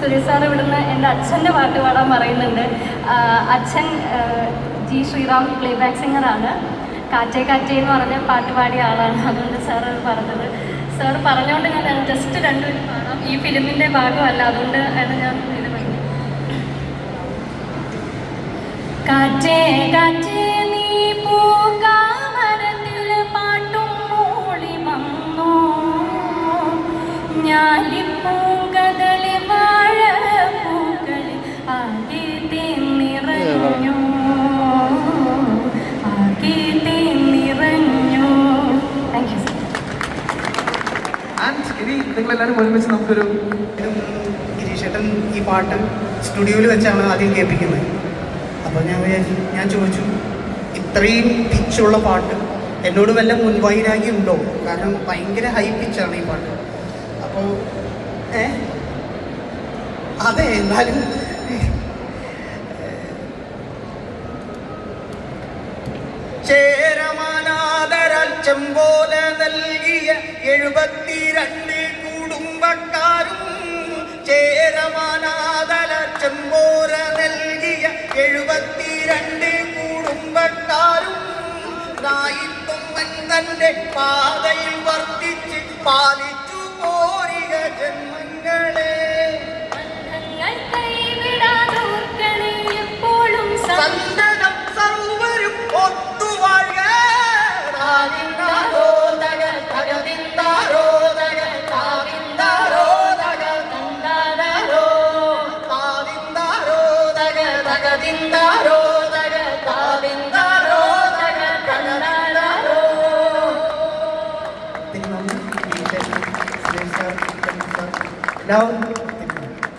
Suresh sir ഇവിടുന്ന് എന്റെ അച്ഛന്റെ പാട്ട് പാടാൻ പറയുന്നുണ്ട്. അച്ഛൻ ജി ശ്രീറാം പ്ലേ ബാക്ക് സിംഗറാണ് കാറ്റേ കാറ്റേ എന്ന് പറഞ്ഞ പാട്ട് പാടിയ ആളാണ്. അതുകൊണ്ട് സാർ പറഞ്ഞത്. സാർ പറഞ്ഞുകൊണ്ട് ഞാൻ ജസ്റ്റ് രണ്ടുപേരും പാടാം. ഈ ഫിലിമിന്റെ ഭാഗമല്ല. അതുകൊണ്ട് ആണ് ഞാൻ കാറ്റേ കാറ്റേ നീ പൂക്കാമരത്തിൽ പാട്ടും മൂളി വന്നോ? ഞാലിപ്പൂങ്കതളി ഇനി നിങ്ങളെല്ലാവരും ഒരുമിച്ച് നമുക്കൊരു ഗിരീഷേട്ടൻ ഈ പാട്ട് സ്റ്റുഡിയോയിൽ വെച്ചാണ് ആദ്യം കേൾപ്പിക്കുന്നത്. അപ്പോൾ ഞാൻ ഞാൻ ചോദിച്ചു ഇത്രയും പിച്ചുള്ള പാട്ട് എന്നോട് വല്ല മുൻവൈരാഗ്യം ഉണ്ടോ? കാരണം ഭയങ്കര ഹൈ പിച്ചാണ് ഈ പാട്ട്. അപ്പോൾ ഏ? അതെ എന്നാലും ചേരമാനാദരച്ചം പോലെ നൽകിയ എഴുപത്തിരണ്ട് പോലെ നൽകിയ എഴുപത്തിരണ്ട് കുടുംബക്കാരും നായിത്വം തന്റെ പാതയിൽ വർദ്ധിച്ച് പാലിച്ചു പോരിക ജന്മങ്ങളെ.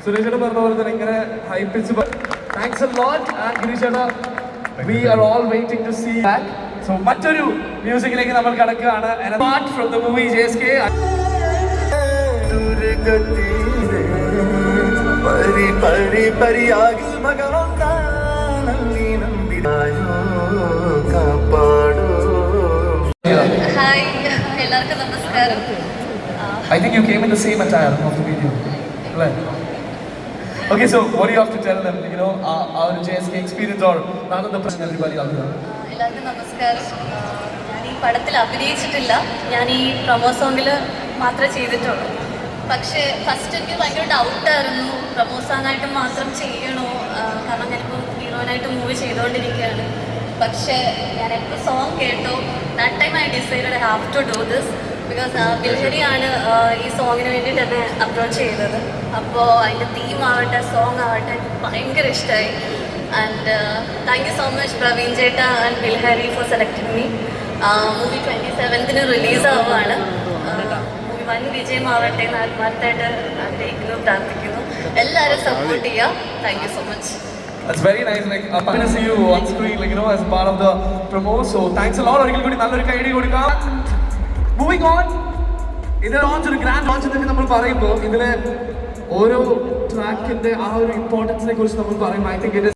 സുരേഷ് പറഞ്ഞ പോലെ തന്നെ ഇങ്ങനെ ഹൈപ്പിച്ച് thanks a lot and Girish ചേട്ടാ we are all waiting to see back so മറ്റൊരു മ്യൂസിക്കിലേക്ക് നമ്മൾ കടക്കുകയാണ്. Part from the movie J S K പരി പരി പരിയാകി മകളൊന്നാണല്ലി നന്ദിനായോ കാപ്പാടോ. ഹായ് എല്ലാവർക്കും നമസ്കാരം. I think you came in the same attire of the video. Right. Okay, so what do you have to tell them? You know, our, our JSK experience or none of the person everybody out there. എല്ലാവർക്കും നമസ്കാരം ഞാൻ ഈ പടത്തിൽ അഭിനയിച്ചിട്ടില്ല ഞാൻ ഈ promo സോങ്ങിൽ മാത്രമേ ചെയ്തിട്ടുള്ളൂ പക്ഷേ ഫസ്റ്റ് എനിക്ക് ഭയങ്കര ഡൗട്ടായിരുന്നു പ്രൊമോ സോങ്ങായിട്ട് മാത്രം ചെയ്യണോ കാരണം ഞാനിപ്പോൾ ഹീറോയിനായിട്ട് മൂവ് ചെയ്തുകൊണ്ടിരിക്കുകയാണ് പക്ഷേ ഞാൻ എപ്പോൾ സോങ് കേട്ടോ that time I decide have to do this because ബിൽഹരിയാണ് ആ, ഈ സോങ്ങിന് വേണ്ടിയിട്ട് എന്നെ അപ്രോച്ച് ചെയ്തത് അപ്പോൾ അതിന്റെ തീം ആവട്ടെ സോങ് ആവട്ടെ എനിക്ക് ഭയങ്കര ഇഷ്ടമായി and thank you so much Praveen ചേട്ട and Bilhari for selecting me movie twenty സെവൻത്തിന് release ആവുകയാണ് മൂവി വൻ വിജയമാവട്ടെ എന്ന് ആത്മാർത്ഥമായിട്ട് ആഗ്രഹിക്കുന്നു പ്രാർത്ഥിക്കുന്നു. എല്ലാവരും സപ്പോർട്ട് ചെയ്യുക thank you so much That's very nice. Like, I'm going to see you on screen, like, you know, as part of the promo. So, thanks a lot. ഒരിക്കൽ കൂടി നല്ലൊരു കൈഡി കൊടുക്കാം. മൂവിങ് ഓൺ ഇത് ലോഞ്ച് ഒരു grand launch എന്നൊക്കെ നമ്മൾ പറയുമ്പോൾ ഇതിലെ ഓരോ ട്രാക്കിന്റെ ആ ഒരു ഇമ്പോർട്ടൻസിനെ കുറിച്ച് നമ്മൾ പറയുമ്പോൾ ഐ തിങ്ക് ഇറ്റ്